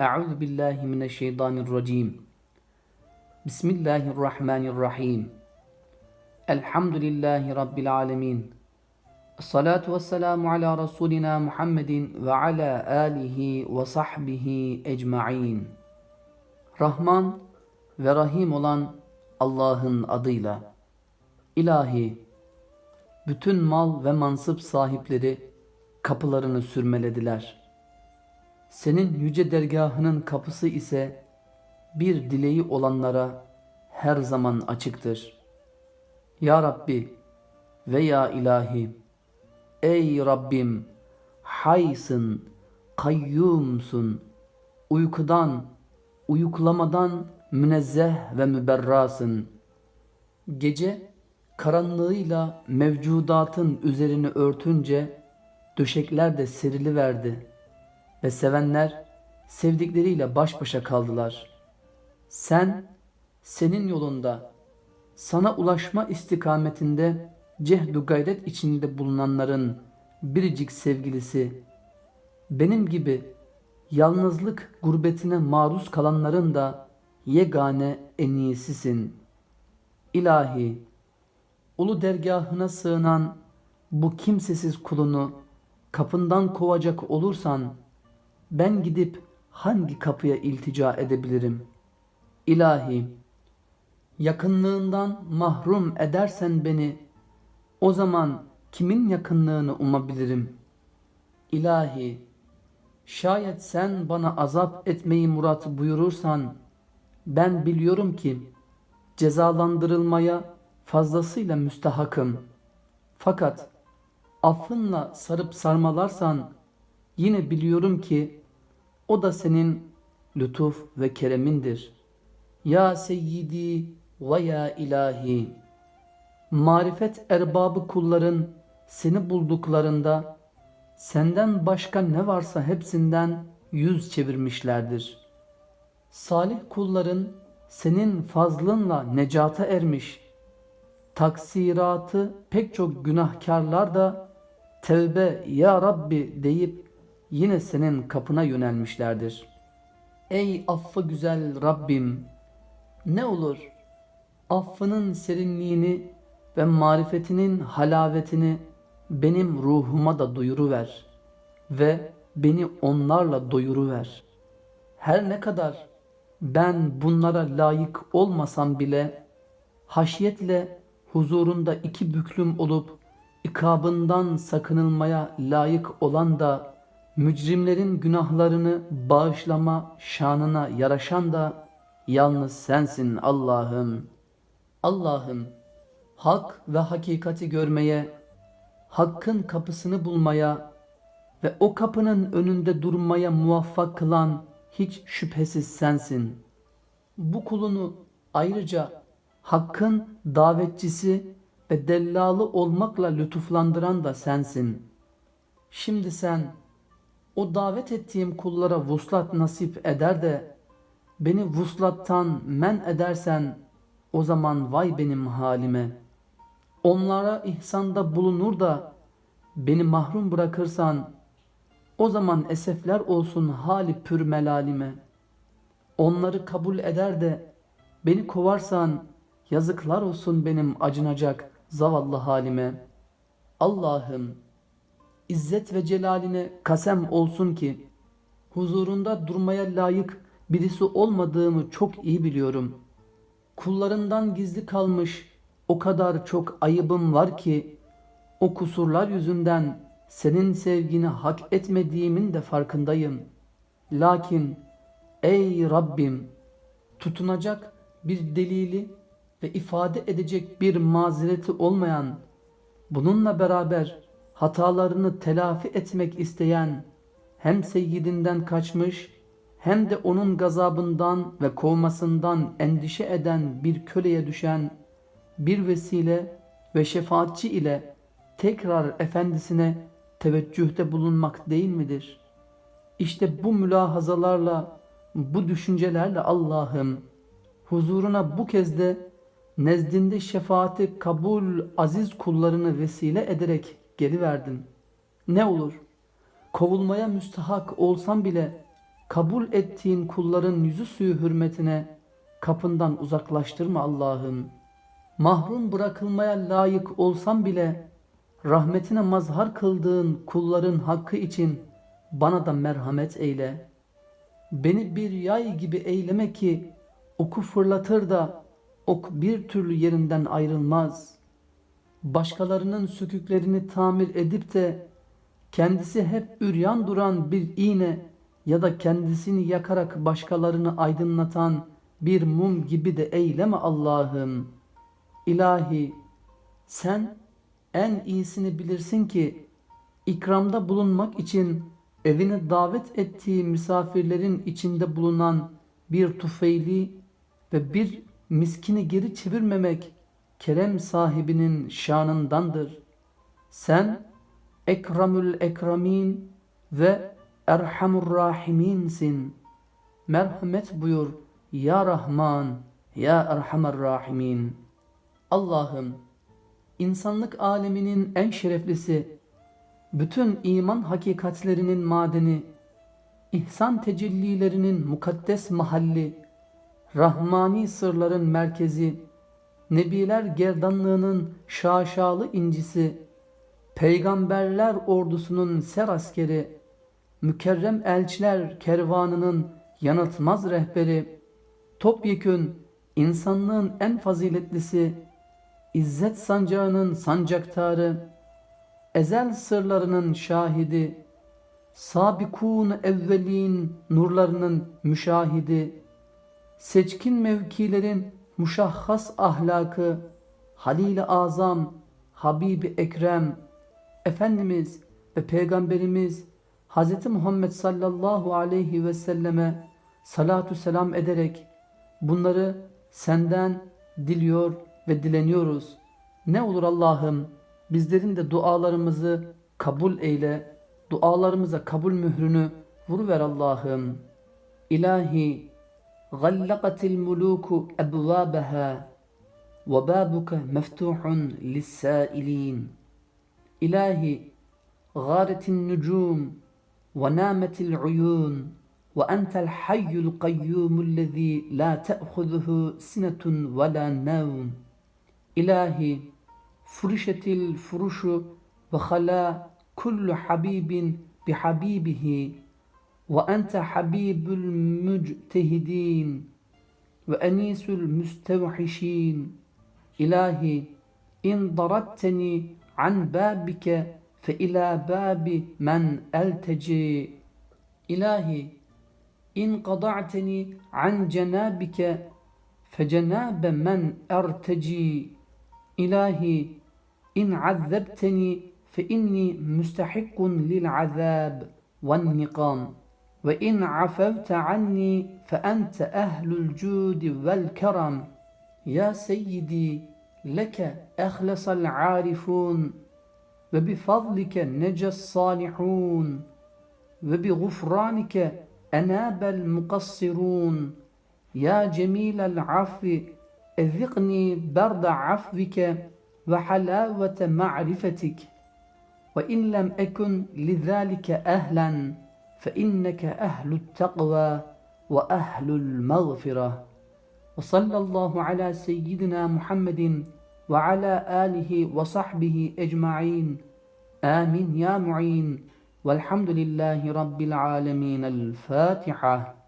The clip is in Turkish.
Euzu billahi mineşşeytanirracim. Bismillahirrahmanirrahim. Elhamdülillahi rabbil alamin. Salatu vesselamu ala rasulina Muhammedin ve ala alihi ve sahbihi ecmaîn. Rahman ve Rahim olan Allah'ın adıyla. İlahi, bütün mal ve mansıp sahipleri kapılarını sürmelediler. Senin yüce dergahının kapısı ise bir dileği olanlara her zaman açıktır. Ya Rabbi ve ya ilahi, ey Rabbim, haysın, kayyumsun, uykudan, uyuklamadan münezzeh ve müberrasın. Gece karanlığıyla mevcudatın üzerini örtünce döşekler de serili verdi ve sevenler sevdikleriyle baş başa kaldılar. Sen senin yolunda sana ulaşma istikametinde cehdu gayret içinde bulunanların biricik sevgilisi benim gibi yalnızlık gurbetine maruz kalanların da yegane en iyisisin. İlahi, ulu dergahına sığınan bu kimsesiz kulunu kapından kovacak olursan ben gidip hangi kapıya iltica edebilirim? İlahi, yakınlığından mahrum edersen beni o zaman kimin yakınlığını umabilirim? İlahi, şayet sen bana azap etmeyi murat buyurursan ben biliyorum ki cezalandırılmaya fazlasıyla müstahakım. Fakat affınla sarıp sarmalarsan yine biliyorum ki o da senin lütuf ve keremindir. Ya seyyidi ve ya ilahi. Marifet erbabı kulların seni bulduklarında senden başka ne varsa hepsinden yüz çevirmişlerdir. Salih kulların senin fazlınla necata ermiş. Taksiratı pek çok günahkarlar da tevbe ya Rabbi deyip yine senin kapına yönelmişlerdir. Ey affı güzel Rabbim! Ne olur affının serinliğini ve marifetinin halavetini benim ruhuma da duyuruver ve beni onlarla doyuruver. Her ne kadar ben bunlara layık olmasam bile haşiyetle huzurunda iki büklüm olup ikabından sakınılmaya layık olan da mücrimlerin günahlarını bağışlama şanına yaraşan da yalnız sensin Allah'ım. Allah'ım hak ve hakikati görmeye, hakkın kapısını bulmaya ve o kapının önünde durmaya muvaffak kılan hiç şüphesiz sensin. Bu kulunu ayrıca hakkın davetçisi ve dellalı olmakla lütuflandıran da sensin. Şimdi sen o davet ettiğim kullara vuslat nasip eder de beni vuslattan men edersen o zaman vay benim halime. Onlara ihsanda bulunur da beni mahrum bırakırsan o zaman esefler olsun hali pür melalime. Onları kabul eder de beni kovarsan yazıklar olsun benim acınacak zavallı halime. Allah'ım İzzet ve celaline kasem olsun ki huzurunda durmaya layık birisi olmadığımı çok iyi biliyorum. Kullarından gizli kalmış o kadar çok ayıbım var ki o kusurlar yüzünden senin sevgini hak etmediğimin de farkındayım. Lakin ey Rabbim tutunacak bir delili ve ifade edecek bir mazereti olmayan bununla beraber hatalarını telafi etmek isteyen hem seyyidinden kaçmış hem de onun gazabından ve kovmasından endişe eden bir köleye düşen bir vesile ve şefaatçi ile tekrar efendisine teveccühte bulunmak değil midir? İşte bu mülahazalarla, bu düşüncelerle Allah'ım huzuruna bu kez de nezdinde şefaati kabul aziz kullarını vesile ederek geri verdim. Ne olur kovulmaya müstahak olsam bile kabul ettiğin kulların yüzü suyu hürmetine kapından uzaklaştırma Allah'ım. Mahrum bırakılmaya layık olsam bile rahmetine mazhar kıldığın kulların hakkı için bana da merhamet eyle. Beni bir yay gibi eyleme ki oku fırlatır da ok bir türlü yerinden ayrılmaz. Başkalarının söküklerini tamir edip de kendisi hep üryan duran bir iğne ya da kendisini yakarak başkalarını aydınlatan bir mum gibi de eyleme Allah'ım. İlahi sen en iyisini bilirsin ki ikramda bulunmak için evine davet ettiği misafirlerin içinde bulunan bir tufeyli ve bir miskini geri çevirmemek kerem sahibinin şanındandır. Sen Ekramül Ekramin ve Erhamur Rahiminsin. Merhamet buyur ya Rahman ya Erhamer Rahimin. Allah'ım insanlık aleminin en şereflisi, bütün iman hakikatlerinin madeni, ihsan tecellilerinin mukaddes mahalli, rahmani sırların merkezi, nebiler gerdanlığının şaşalı incisi, peygamberler ordusunun ser askeri, mükerrem elçiler kervanının yanıltmaz rehberi, topyekün insanlığın en faziletlisi, İzzet sancağının sancaktarı, ezel sırlarının şahidi, sabikun evvelin nurlarının müşahidi, seçkin mevkilerin muşahhas ahlakı, Halil-i Azam, Habibi Ekrem, Efendimiz ve Peygamberimiz Hz. Muhammed sallallahu aleyhi ve selleme salatu selam ederek bunları senden diliyor ve dileniyoruz. Ne olur Allah'ım bizlerin de dualarımızı kabul eyle. Dualarımıza kabul mührünü vuruver Allah'ım. İlahi غلقت الملوك أبوابها وبابك مفتوح للسائلين. إلهي غارت النجوم ونامت العيون وأنت الحي القيوم الذي لا تأخذه سنة ولا نوم. إلهي فرشت الفرش وخلا كل حبيب بحبيبه. وأنت حبيب المجتهدين وأنيس المستوحشين. إلهي إن ضربتني عن بابك فإلى باب من ألتجي. إلهي إن قضعتني عن جنابك فجناب من أرتجي. إلهي إن عذبتني فإني مستحق للعذاب والنقام. وإن عفوت عني فأنت أهل الجود والكرم. يا سيدي لك أخلص العارفون وبفضلك نجى الصالحون وبغفرانك أناب المقصرون. يا جميل العفو أذقني برد عفوك وحلاوة معرفتك. وإن لم أكن لذلك أهلا فإنك أهل التقوى وأهل المغفرة. وصلى الله على سيدنا محمد وعلى آله وصحبه أجمعين. آمين يا معين. والحمد لله رب العالمين. الفاتحة.